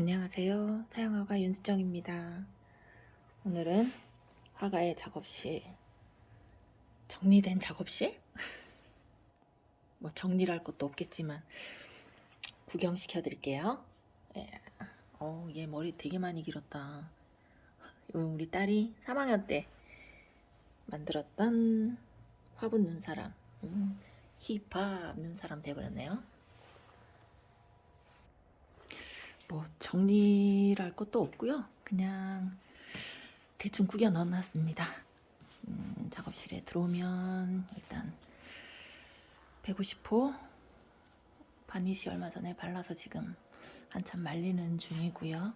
안녕하세요. 사양화가 윤수정입니다. 오늘은 화가의 작업실, 정리된 작업실? 뭐 정리랄 것도 없겠지만 구경시켜 드릴게요. 예. 어, 얘 머리 되게 많이 길었다. 우리 딸이 3학년 때 만들었던 화분 눈사람. 음, 힙합 눈사람 돼버렸네요. 뭐 정리랄 것도 없고요. 그냥 대충 구겨 넣어놨습니다. 음, 작업실에 들어오면 일단 150호 바니시 얼마 전에 발라서 지금 한참 말리는 중이고요.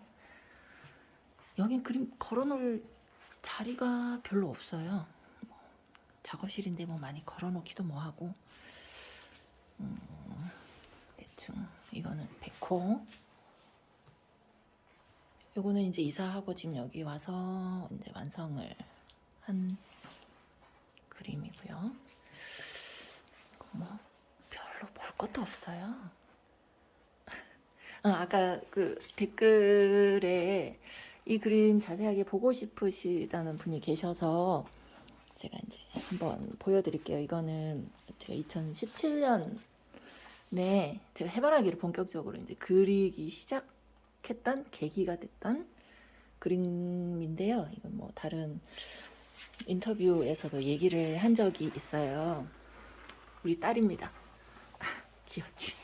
여긴 그림 걸어놓을 자리가 별로 없어요. 뭐, 작업실인데 뭐 많이 걸어놓기도 뭐하고 음, 대충 이거는 100호 요거는 이제 이사하고 지금 여기 와서 이제 완성을 한 그림이고요. 뭐 별로 볼 것도 없어요. 아, 아까 그 댓글에 이 그림 자세하게 보고 싶으시다는 분이 계셔서 제가 이제 한번 보여드릴게요. 이거는 제가 2017년에 제가 해바라기를 본격적으로 이제 그리기 시작 했던 계기가 됐던 그림인데요. 이건 뭐 다른 인터뷰에서도 얘기를 한 적이 있어요. 우리 딸입니다. 아, 귀엽지?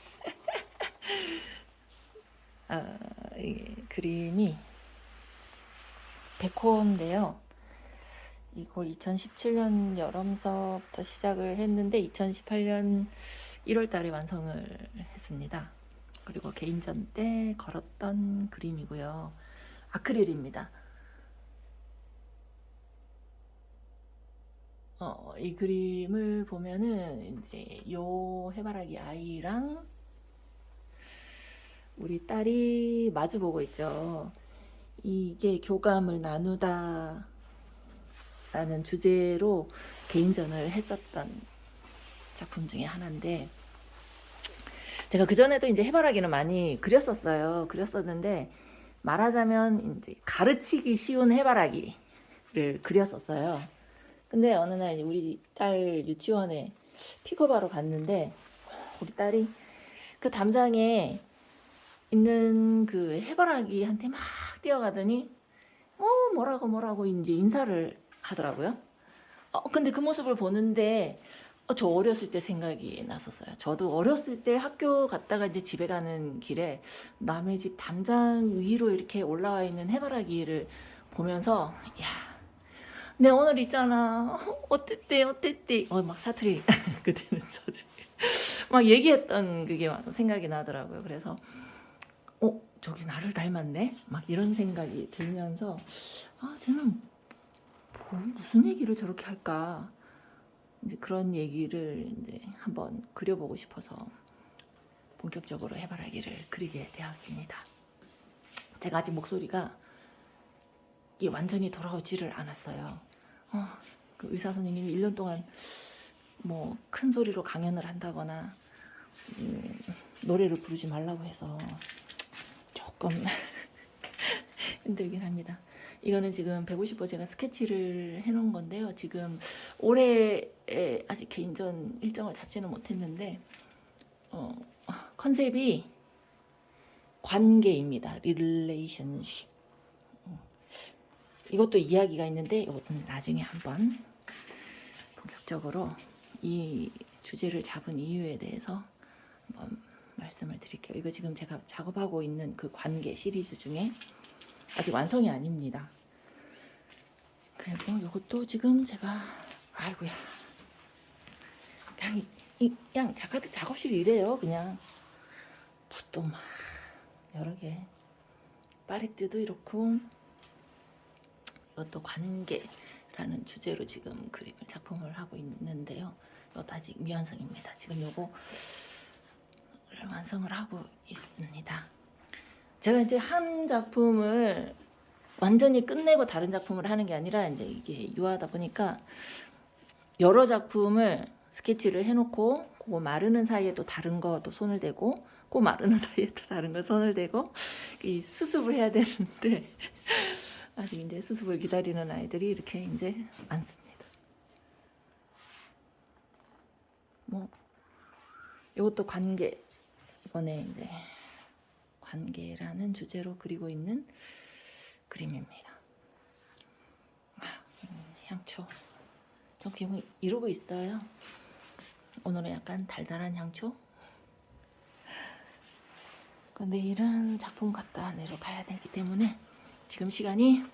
아, 이 그림이 백호인데요. 이걸 2017년 여름서부터 시작을 했는데 2018년 1월 달에 완성을 했습니다. 그리고 개인전 때 걸었던 그림이고요. 아크릴입니다. 어, 이 그림을 보면은 이제 요 해바라기 아이랑 우리 딸이 마주 보고 있죠. 이게 교감을 나누다 라는 주제로 개인전을 했었던 작품 중에 하나인데 제가 그 전에도 이제 해바라기는 많이 그렸었어요. 그렸었는데 말하자면 이제 가르치기 쉬운 해바라기를 그렸었어요. 근데 어느 날 우리 딸 유치원에 픽업하러 갔는데 우리 딸이 그 담장에 있는 그 해바라기한테 막 뛰어가더니 어 뭐라고 뭐라고 이제 인사를 하더라고요. 어 근데 그 모습을 보는데 어, 저 어렸을 때 생각이 났었어요. 저도 어렸을 때 학교 갔다가 이제 집에 가는 길에 남의 집 담장 위로 이렇게 올라와 있는 해바라기를 보면서 야, 내 오늘 있잖아. 어땠대, 어땠대. 어, 막 사투리. 그때는 사투리. 막 얘기했던 그게 막 생각이 나더라고요. 그래서 어, 저기 나를 닮았네? 막 이런 생각이 들면서 아, 쟤는 뭐, 무슨 얘기를 저렇게 할까? 이제 그런 얘기를 이제 한번 그려보고 싶어서 본격적으로 해바라기를 그리게 되었습니다. 제가 아직 목소리가 이 완전히 돌아오지를 않았어요. 어, 그 의사 선생님이 1년 동안 뭐 큰 소리로 강연을 한다거나 음, 노래를 부르지 말라고 해서 조금 힘들긴 합니다. 이거는 지금 150호 제가 스케치를 해놓은 건데요. 지금 올해 아직 개인전 일정을 잡지는 못했는데 어, 컨셉이 관계입니다. relationship. 음, 이것도 이야기가 있는데 이것은 나중에 한번 본격적으로 이 주제를 잡은 이유에 대해서 한번 말씀을 드릴게요. 이거 지금 제가 작업하고 있는 그 관계 시리즈 중에 아직 완성이 아닙니다. 그리고 이것도 지금 제가 아이고야 그냥 이, 그냥 작가들 작업실이 이래요 그냥 붓도 막 여러 개 파리띠도 이렇고 이것도 관계라는 주제로 지금 그림을 작품을 하고 있는데요. 이것도 아직 미완성입니다. 지금 요거 완성을 하고 있습니다. 제가 이제 한 작품을 완전히 끝내고 다른 작품을 하는 게 아니라 이제 이게 유하다 보니까 여러 작품을 스케치를 해놓고 그거 마르는 사이에 또 다른 거 또 손을 대고 코 마르는 사이에 또 다른 거 손을 대고 이 수습을 해야 되는데 아직 이제 수습을 기다리는 아이들이 이렇게 이제 많습니다. 뭐 이것도 관계 이번에 이제 관계라는 주제로 그리고 있는 그림입니다. 아, 음, 향초. 저 기분 이루고 있어요. 오늘은 약간 달달한 향초. 그 내일은 작품 갖다 내러 가야 되기 때문에 지금 시간이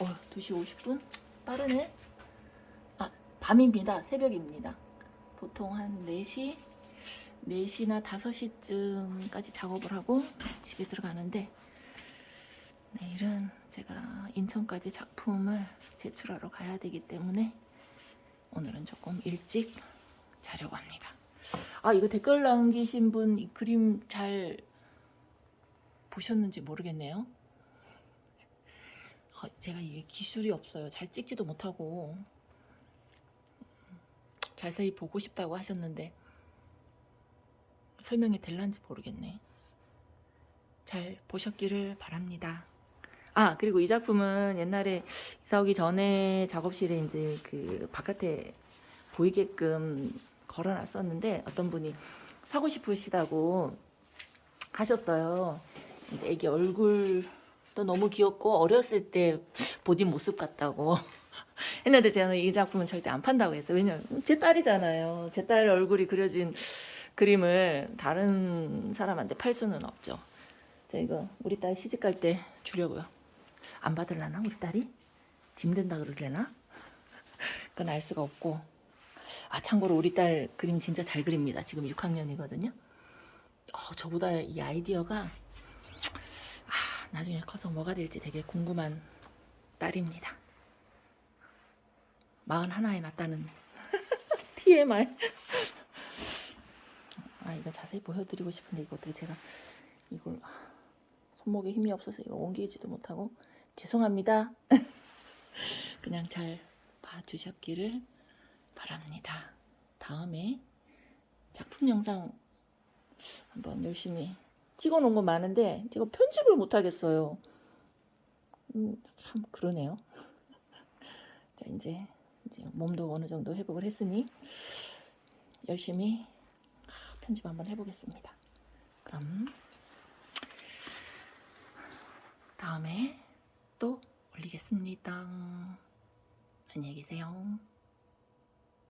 어, 2시 50분? 빠르네. 아, 밤입니다. 새벽입니다. 보통 한 4시, 4시나 5시쯤까지 작업을 하고 집에 들어가는데 내일은 제가 인천까지 작품을 제출하러 가야 되기 때문에 오늘은 조금 일찍 자려고 합니다. 아 이거 댓글 남기신 분이 그림 잘 보셨는지 모르겠네요. 아, 제가 이게 기술이 없어요. 잘 찍지도 못하고 자세히 보고 싶다고 하셨는데 설명이 될란지 모르겠네. 잘 보셨기를 바랍니다. 아 그리고 이 작품은 옛날에 이사 오기 전에 작업실에 이제 그 바깥에 보이게끔 걸어놨었는데 어떤 분이 사고 싶으시다고 하셨어요. 이제 애기 얼굴도 너무 귀엽고 어렸을 때 보딘 모습 같다고 했는데 저는 이 작품은 절대 안 판다고 했어요. 왜냐면 제 딸이잖아요. 제 딸 얼굴이 그려진 그림을 다른 사람한테 팔 수는 없죠. 저 이거 우리 딸 시집 갈 때 주려고요. 안 받을라나 우리 딸이? 짐 된다 그러려나? 그건 알 수가 없고 아 참고로 우리 딸 그림 진짜 잘 그립니다. 지금 6학년이거든요. 어, 저보다 이 아이디어가 아, 나중에 커서 뭐가 될지 되게 궁금한 딸입니다. 마흔 하나에 낳았다는 TMI. 아 이거 자세히 보여드리고 싶은데 이거 어떻게 제가 이걸 손목에 힘이 없어서 이걸 옮기지도 못하고 죄송합니다. 그냥 잘 봐주셨기를 바랍니다. 다음에 작품 영상 한번 열심히 찍어 놓은 거 많은데 제가 편집을 못 하겠어요. 음, 참 그러네요. 자 이제 이제 몸도 어느 정도 회복을 했으니 열심히 편집 한번 해보겠습니다. 그럼 다음에 또 올리겠습니다. 안녕히 계세요.